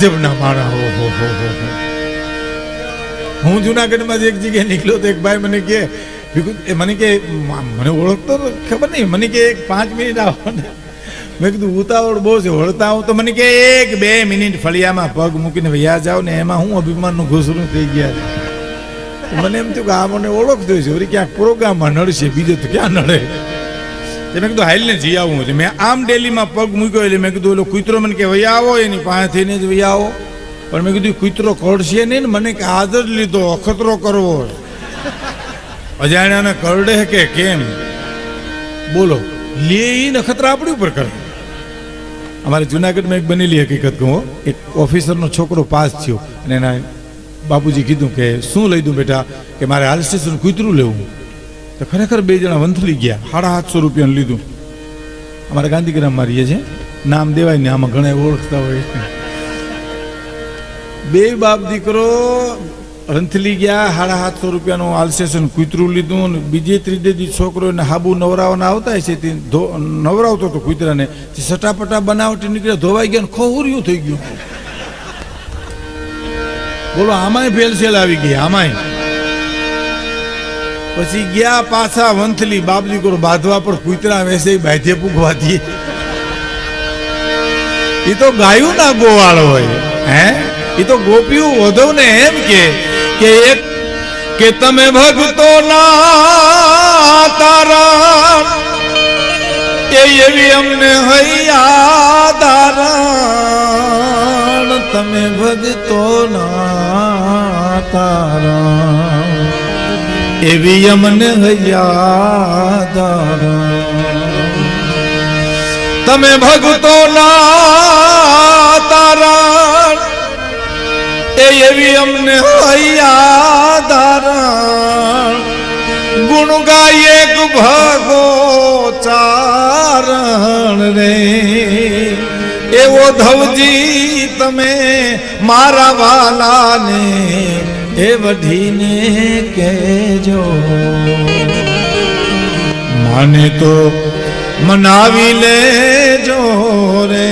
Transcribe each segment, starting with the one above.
ગજબના માણા હો હો હો હો હો. જુનાગઢમાં જ એક જગ્યાએ નીકળ્યો તો એક ભાઈ મને કે ભીખુ, એ મને કે મને ઓળખતો ખબર નહીં મને કે એક પાંચ મિનિટ આવો ને. મેં કીધું ઉતાવળ બહુ છે વળતા હું. તો મને કે એક બે મિનિટ ફળિયામાં પગ મૂકીને વ્યા જાઓ ને એમાં હું અભિમાનનું ઘૂસરું થઈ ગયા છે. મને એમ થયું કે આ મને ઓળખતો છે. વળી ક્યાંક પ્રોગ્રામમાં નડશે બીજો તો ક્યાં નડે? તે મેં કીધું હાલને જઈ આવું. એટલે મેં આમ ડેલીમાં પગ મૂક્યો, એટલે મેં કીધું, ઓલો કૂતરો મને કે વૈયા આવો, એની પાસે થઈને જ વયા આવો. પણ મેં કીધું કૂતરો કરડશે નહીં ને, મને કે આદર લીધો, અખતરો કરવો. અજાણ્યાને કરડે કે કેમ? બોલો, લે એ નખતરા આપણી ઉપર કરે. અમારે જુનાગઢમાં એક બનેલી હકીકત કહું એક ઓફિસરનો છોકરો પાસ થયો અને એના બાપુજી કીધું કે, શું લઈ દઉં બેટા? કે મારે હાલ સ્ટેશન કૂતરું લેવું. તો ખરેખર બે જણા વંથલી ગયા. સાડા સાતસો રૂપિયાનું લીધું. અમારા ગાંધીગ્રામમાં રહીએ છે નામ દેવાય ને આમાં ઘણા ઓળખતા હોય બે બાપ દીકરો રંથલી ગયા, સાડા સાતસો રૂપિયાનું આલસેસન કૂતરું લીધું ને બીજે ત્રીજે દી છોકરો એને હાબુ નવરાવાના આવતા હશે તે નવરાવતો હતો કૂતરાને. સટાપટા બનાવટી નીકળ્યા, ધોવાઈ ગયા ને ખોહુર્યું થઈ ગયું. બોલો, આમાંય ભેલસેલ આવી ગઈ, આમાંય. પછી ગયા પાછા વંથલી બાબલી કોર બાંધવા પર કૂતરા વેસે બાધે પૂગવા દે. એ તો ગાયું ના ગોવાળ હોય, હે? એ તો ગોપીઓ વધવ ને એમ કે કે એક, કે તમે ભક્તો ના તારા. એ એવી અમને હૈયા તારા તમે ભગતો ના તારા. એવી અમને હૈયા દારણ તમે ભગતો ના તારા. એ એવી અમને હૈયા ગુણ ગાય એક ભગો ચારણ રે. એવો ધવજી તમે મારા વાલાને એ વઢીને કહેજો, માને તો મનાવી લેજો રે.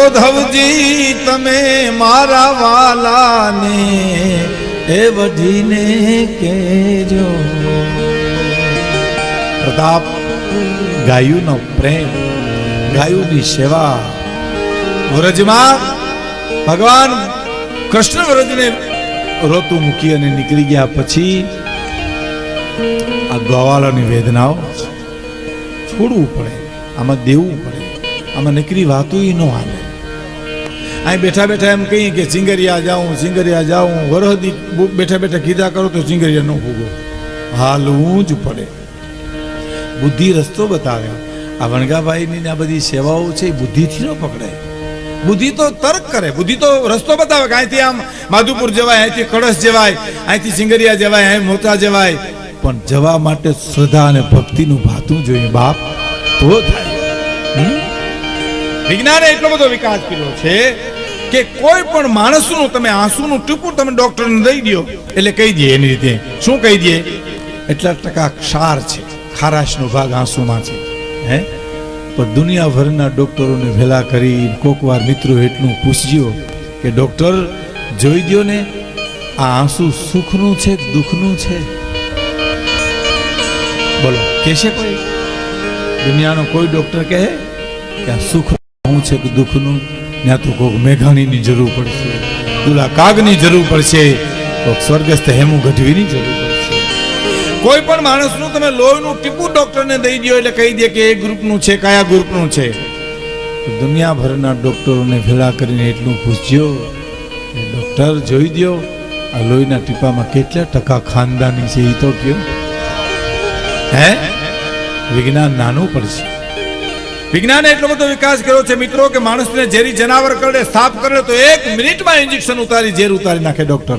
ઓધવજી તમે મારા વાલાને એ વઢીને કહેજો. પ્રતાપ, ગાયુનો પ્રેમ, ગાયુની સેવા. વ્રજમાં ભગવાન કૃષ્ણ વ્રજને રોતું મૂકી અને નીકળી ગયા પછી આ ગવાલાની વેદનાઓ છોડવું પડે, આમાં દેવું પડે, આમાં નીકળી વાતો ન હાલે. અહીં બેઠા બેઠા એમ કહીએ કે સિંગરિયા જાઉં સિંગરિયા જાઉં, વરહદી બેઠા બેઠા કીધા કરો તો સિંગરિયા ન ભૂગો હાલવું જ પડે. બુદ્ધિ રસ્તો બતાવ્યો આ વણગાભાઈની આ બધી સેવાઓ છે એ બુદ્ધિથી ન પકડાય. બુદ્ધિ તો તર્ક કરે. બુદ્ધિ તો રસ્તો બતાવે કે અહીંથી આમ માધુપુર જવાય, અહીંથી કળશ જવાય, અહીંથી સિંગરિયા જવાય, અહીં મોતા જવાય. પણ જવા માટે શ્રદ્ધા અને ભક્તિનું ભાતું જોઈએ બાપ, તો થાય? વિજ્ઞાને એટલો બધો વિકાસ કર્યો છે કે કોઈ પણ માણસનું તમે આંસુનું ટીપું તમે ડોક્ટરને દઈ દો, એટલે કહી દે એની રીતે. શું કહી દે? એટલા ટકા ક્ષાર છે. ખારાશનો ભાગ આંસુમાં છે. હે? પણ દુનિયાભરના ડોક્ટરોને ભેલા કરી કોકવાર મિત્રો એટલું પૂછજો કે, ડોક્ટર, જોઈ દ્યો ને, આ આંસુ સુખનું છે દુઃખનું છે? બોલો, કહેશે કોઈ? દુનિયાનો કોઈ ડોક્ટર કહે કે, આ સુખ શું છે કે દુઃખનું? ત્યાં તો કોઈક મેઘાણીની જરૂર પડશે દુલા કાગની જરૂર પડશે કોઈક સ્વર્ગસ્થ હેમુ ગઢવીની જરૂર કોઈ પણ માણસનું તમે લોહીનું ટીપું ડોક્ટરને દઈ દો એટલે કહી દે કે એ ગ્રુપનું છે, કયા ગ્રુપનું છે. દુનિયાભરના ડોક્ટરોને ભેળા કરીને એટલું પૂછજો કે ડોક્ટર જોઈ દ્યો, આ લોહીના ટીપામાં કેટલા ટકા ખાનદાની છે એ તો કયો. હે? વિજ્ઞાન નાનું પડશે. વિજ્ઞાને એટલો બધો વિકાસ કર્યો છે મિત્રો કે માણસને ઝેરી જનાવર કરડે, સાફ કરે તો એક મિનિટમાં ઇન્જેક્શન ઉતારી, ઝેર ઉતારી નાખે ડોક્ટર.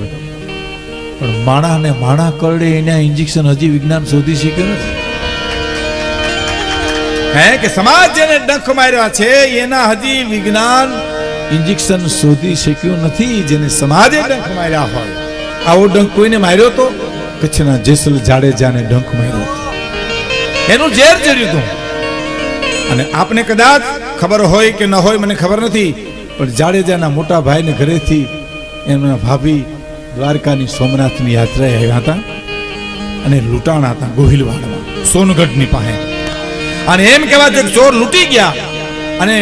પણ માણા ને માણા કરડે એના ઇન્જેક્શન હજી વિજ્ઞાન શોધી શક્યું નથી. હે કે સમાજ જેને ડંખ માર્યા છે, એના હજી વિજ્ઞાન ઇન્જેક્શન શોધી શક્યું નથી, જેને સમાજે ડંખ માર્યા હોય. આવો ડંખ કોઈને માર્યો તો? કચ્છના જેસલ જાડેજાને ડંખ માર્યો એનું ઝેર ચડ્યું હતું. અને આપને કદાચ ખબર હોય કે ન હોય, મને ખબર નથી, પણ જાડેજાના મોટા ભાઈને ઘરેથી એમના ભાભી દ્વારકાની સોમનાથની યાત્રાએ આવ્યા હતા અને લૂંટાણા હતા ગોહિલવાડમાં, સોનગઢની પાસે. અને એમ કહેવાય ચોર લૂંટી ગયા અને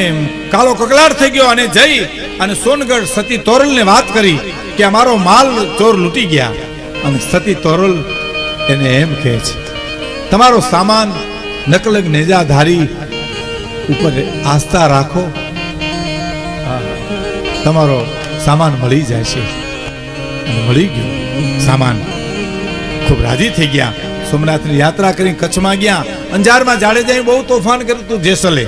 કાલો કકલાટ થઈ ગયો અને જઈ અને સોનગઢ સતી તોરલને વાત કરી કે અમારો માલ ચોર લૂંટી ગયા. અને સતી તોરલ એને એમ કહે છે, તમારો સામાન નકલગ નેજાધારી ઉપર આસ્થા રાખો. તમારો સામાન મળી જાય છે. મળી ગયો. સામાન. ખૂબ રાજી થઈ ગયા. સોમનાથની યાત્રા કરી કચ્છમાં ગયા. અંજારમાં જાડેજાએ બહુ તોફાન કર્યું હતું જેસલે.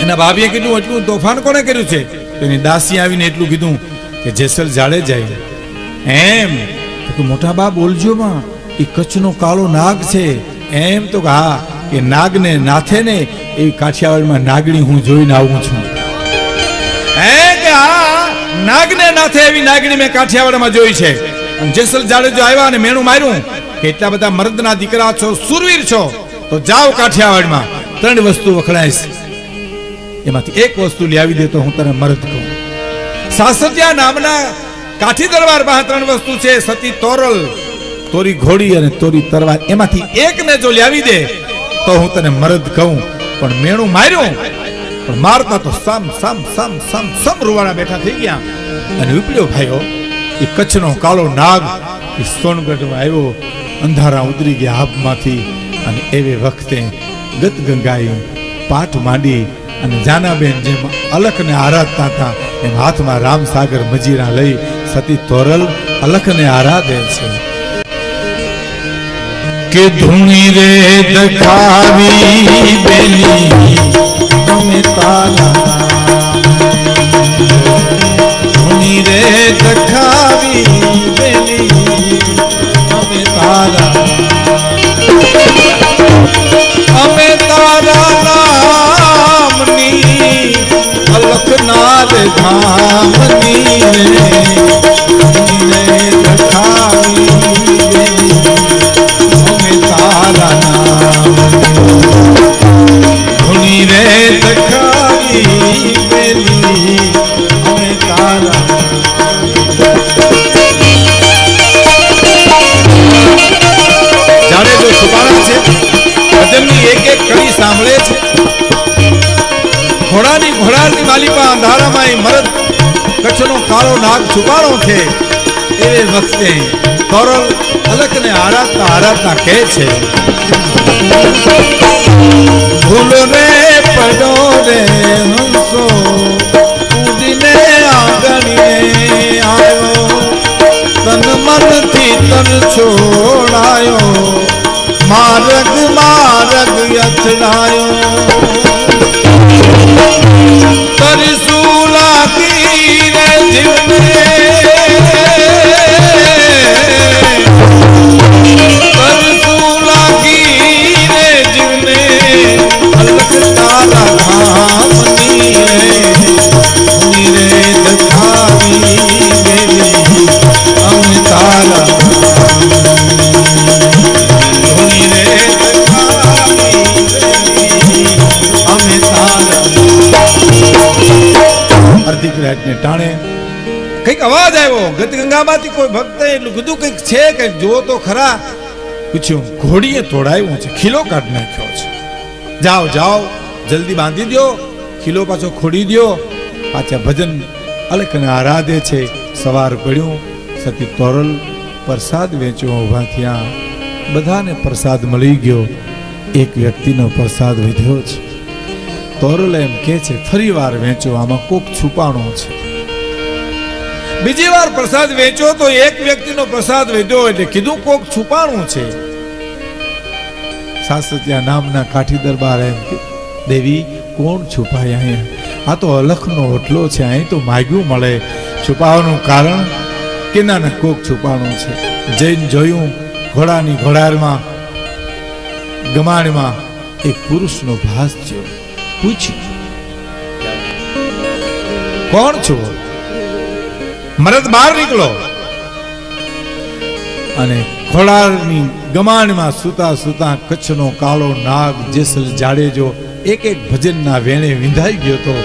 એના ભાભીએ કીધું, એટલું તોફાન કોને કર્યું છે? એની દાસી આવીને એટલું કીધું કે, જેસલ જાડેજાએ એમ. મોટા બા, બોલજો માં. એ કચ્છનો કાળો નાગ છે. એમ તો હા કે નાગને નાથે ને એ કાઠિયાવાડમાં નાગણી હું જોઈને આવું છું. હે કે હા નાગને નાથે એવી નાગણી મેં કાઠિયાવાડમાં જોઈ છે. જેસલ જાડેજો આવ્યા અને મેણું માર્યું કે બધા મર્દના દીકરા છો, સુરવીર છો, તો જાઓ કાઠિયાવાડમાં. ત્રણ વસ્તુ વખણાઈશ. એમાંથી એક વસ્તુ લઈ દે તો હું તને મર્દ કહું. સાસતિયા નામના કાઠી દરબાર પાસે ત્રણ વસ્તુ છે, સતી તોરલ, તોરી ઘોડી અને તોરી તરવાર. એમાંથી એકને જો લાવી દે તો હું તને મરદ કહું. પણ મેણું માર્યું. પણ મારતા તો સમ સમ સમ સમ સમ રૂવાડા બેઠા થઈ ગયા. અને ઉપડ્યો ભાઈઓ, એ કચ્છનો કાળો નાગ, એ સોનગઢમાં આવ્યો, અંધારા ઉતરી ગયા આબમાંથી અને એવે વખતે ગત ગંગાઈ પાઠ માંડી અને જાનાબેન જેમ અલખને આરાધતા હતા, એમ હાથમાં રામસાગર મજીરા લઈ સતી તોરલ અલખને આરાધે છે. કે ધૂણી રે દખાવી બેલી તમે તારા ધૂણી રે કઠાવી બેલી અમે તારા. અમે તારા નામની અલખનાર ધામની સાંભળે છે. ઘોડાની ઘોડાની માલિકા અંધારામાં એ મરદ કચ્છનો કાળો નાગ છુપાણો છે. એ વખતે તોરલ અલકને આરાધતા આરાધતા કહે છે. ભૂલ રે પડો રે હંસો, ઉડીને આંગણીએ આવ્યો તન મનથી તન છોડાયો. માર્ગ માર્ગ અથડાયો રાતને ટાણે. કંઈક અવાજ આવ્યો ગત ગંગામાંથી કોઈ ભક્ત એટલું કીધું કંઈક છે કંઈક જો તો ખરા. પૂછ્યું, ઘોડીએ તોડાવ્યું છે, ખીલો કાઢ નાખ્યો છે. જાઓ જાઓ, જલ્દી બાંધી દ્યો, ખીલો પાછો ખોડી દ્યો. પાછા ભજન અલકને આરાધે છે. સવાર પડ્યું સતી તોરલ, પ્રસાદ વેચવા ઊભા થયા. બધાને પ્રસાદ મળી ગયો. એક વ્યક્તિનો પ્રસાદ વધ્યો છે તોરલ એમ કે છે, ફરી વાર વેચો, આમાં કોક છુપાણો છે. બીજી વાર પ્રસાદ વેચો તો એક વ્યક્તિનો પ્રસાદ વેચ્યો એટલે કીધું કોક છુપાણું છે. સાસત્યા નામના કાઠી દરબાર એમ દેવી, કોણ છુપાય અહીં આ તો અલખનો ઓટલો છે, અહીં તો માગ્યું મળે. છુપાવાનું કારણ? કે ના કોક છુપાણું છે? જઈને જોયું, ઘોડાની ઘોડારમાં, ગમાણમાં એક પુરુષનો ભાસ થયો. પૂછ્યું. કોણ છો? મરદ બહાર નીકળો. અને ખોડાની ગમાણમાં સુતા સુતા કચ્છનો કાળો નાગ જેસલ જાડેજો એક એક ભજનના વેણે વિંધાઈ ગયો તો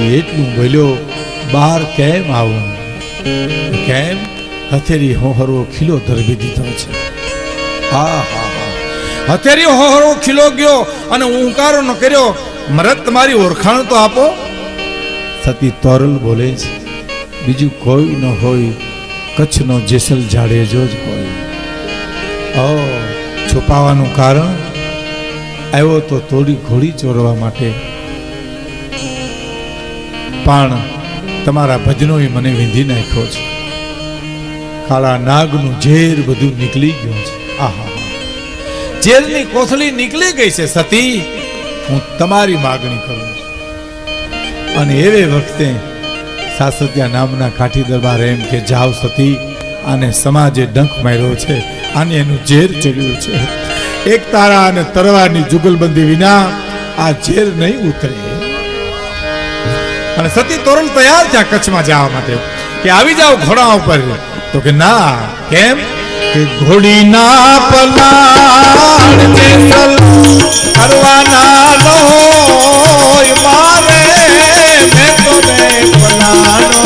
એટલું બોલ્યો, બહાર કેમ આવું? કેમ? હથેરી હોહરો ખીલો ધરવી દીધો છે. હા હા હા. હથેરી હોહરો ખીલો ગયો અને ઊંકારો ન કર્યો મરદ તમારી ઓળખાણ તો આપો. સતી તોરલ બોલે છે, બીજું કોઈ ન હોય, કચ્છનો જેસલ જાડેજો જ હોય. ઓ, છુપાવાનું કારણ? આવ્યો તો થોડી ઘોડી ચોરવા માટે. પણ તમારા ભજનોએ મને વિંધી નાખ્યો છે. કાળા નાગનું ઝેર બધું નીકળી ગયું છે. આહા ઝેરની કોથળી નીકળી ગઈ છે, સતી. હું તમારી માગણી કરું છું. અને એવે વખતે સાસત્યા નામના કાઠી દરબાર એમ કે જાવ સતી, આને સમાજે ડંખ માર્યો છે, આને એનું ઝેર ચડ્યું છે. એક તારા અને તરવાની જુગલબંધી વિના આ ઝેર નહીં ઉતરે. અને સતી તોરણ તૈયાર થયા કચ્છમાં જવા માટે, કે આવી જાઓ ઘોડા ઉપર. તો કે, ના, કેમ? કે ઘોડીના પલાણ જેસલ કરવાના નો મારે મેં તો મેં પલાણો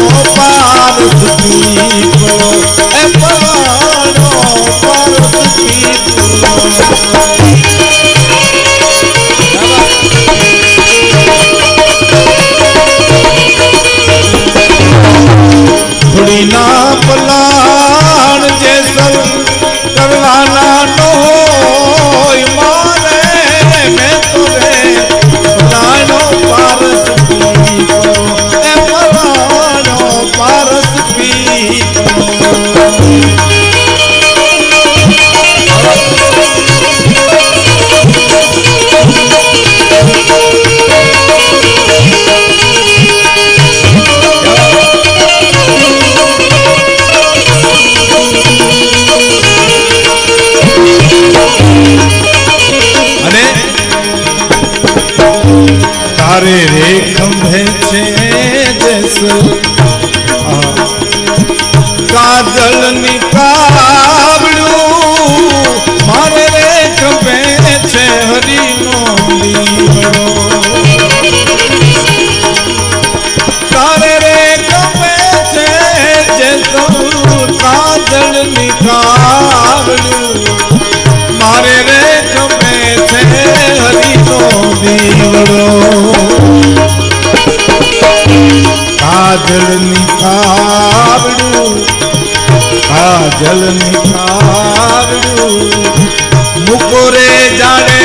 કાજલ નિખાવડું કાજલ નિખાવડું મુકો રે જાડે